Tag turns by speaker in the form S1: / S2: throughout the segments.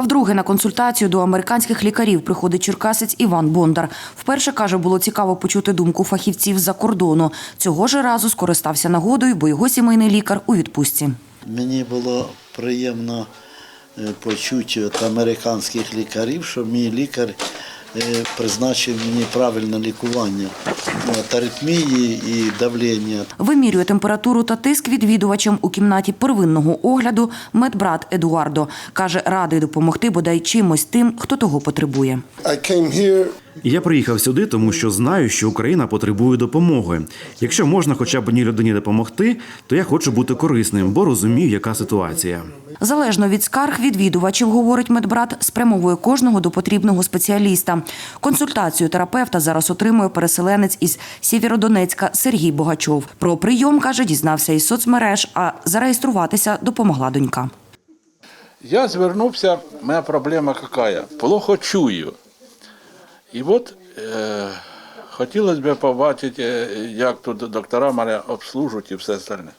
S1: Вдруге на консультацію до американських лікарів приходить черкасець Іван Бондар. Вперше каже, було цікаво почути думку фахівців з-за кордону. Цього ж разу скористався нагодою, бо його сімейний лікар у відпустці.
S2: Мені було приємно е, почути від американських лікарів, що мій лікар призначив мені правильне лікування от аритмії і давлення.
S1: Вимірює температуру та тиск відвідувачам у кімнаті первинного огляду медбрат Едуардо. Каже, радий допомогти бодай чимось тим, хто того потребує.
S3: Я приїхав сюди, тому що знаю, що Україна потребує допомоги. Якщо можна хоча б одній людині допомогти, то я хочу бути корисним, бо розумію, яка ситуація.
S1: Залежно від скарг відвідувачів, говорить медбрат, спрямовує кожного до потрібного спеціаліста. Консультацію терапевта зараз отримує переселенець із Сєвєродонецька Сергій Богачов. Про прийом каже, дізнався із соцмереж, а зареєструватися допомогла донька.
S4: Я звернувся, моя проблема какая? Плохо чую. І от е, хотілося б побачити, е, як тут доктора мене обслужують і все остальне.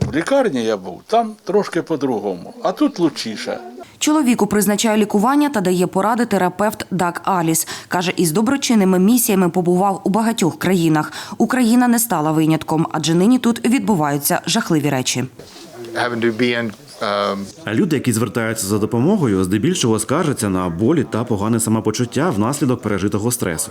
S4: В лікарні я був, там трошки по-другому, а тут лучіше.
S1: Чоловіку призначає лікування та дає поради терапевт Даг Аліс. Каже, із доброчинними місіями побував у багатьох країнах. Україна не стала винятком, адже нині тут відбуваються жахливі речі.
S3: Люди, які звертаються за допомогою, здебільшого скаржаться на болі та погане самопочуття внаслідок пережитого стресу.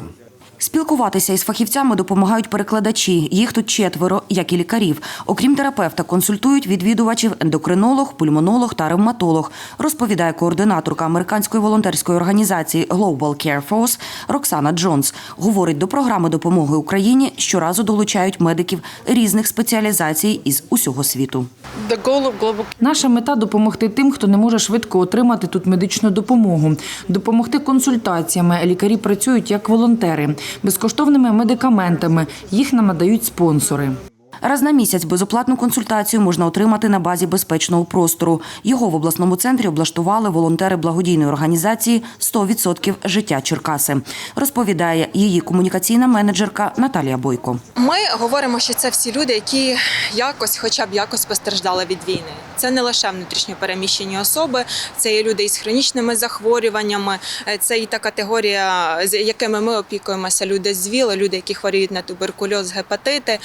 S1: Спілкуватися із фахівцями допомагають перекладачі. Їх тут четверо, як і лікарів. Окрім терапевта, консультують відвідувачів ендокринолог, пульмонолог та ревматолог, розповідає координаторка американської волонтерської організації Global Care Force Роксана Джонс. Говорить, до програми допомоги Україні щоразу долучають медиків різних спеціалізацій із усього світу.
S5: Наша мета допомогти тим, хто не може швидко отримати тут медичну допомогу, допомогти консультаціями. Лікарі працюють як волонтери, безкоштовними медикаментами. Їх нам надають спонсори.
S1: Раз на місяць безоплатну консультацію можна отримати на базі безпечного простору. Його в обласному центрі облаштували волонтери благодійної організації «100% життя Черкаси. Розповідає її комунікаційна менеджерка Наталія Бойко.
S6: Ми говоримо, що це всі люди, які якось, хоча б якось постраждали від війни. Це не лише внутрішньо переміщені особи, це і люди із хронічними захворюваннями. е, Це і та категорія, з якими ми опікуємося. Люди з ВІЛ, люди, які хворіють на туберкульоз, гепатити.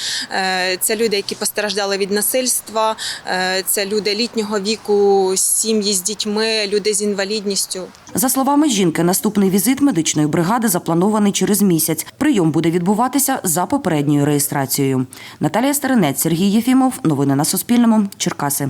S6: Це люди, які постраждали від насильства. е, Це люди літнього віку, сім'ї з дітьми, люди з інвалідністю.
S1: За словами жінки, наступний візит медичної бригади запланований через місяць. Прийом буде відбуватися за попередньою реєстрацією. Наталія Старинець, Сергій Єфімов. Новини на Суспільному. Черкаси.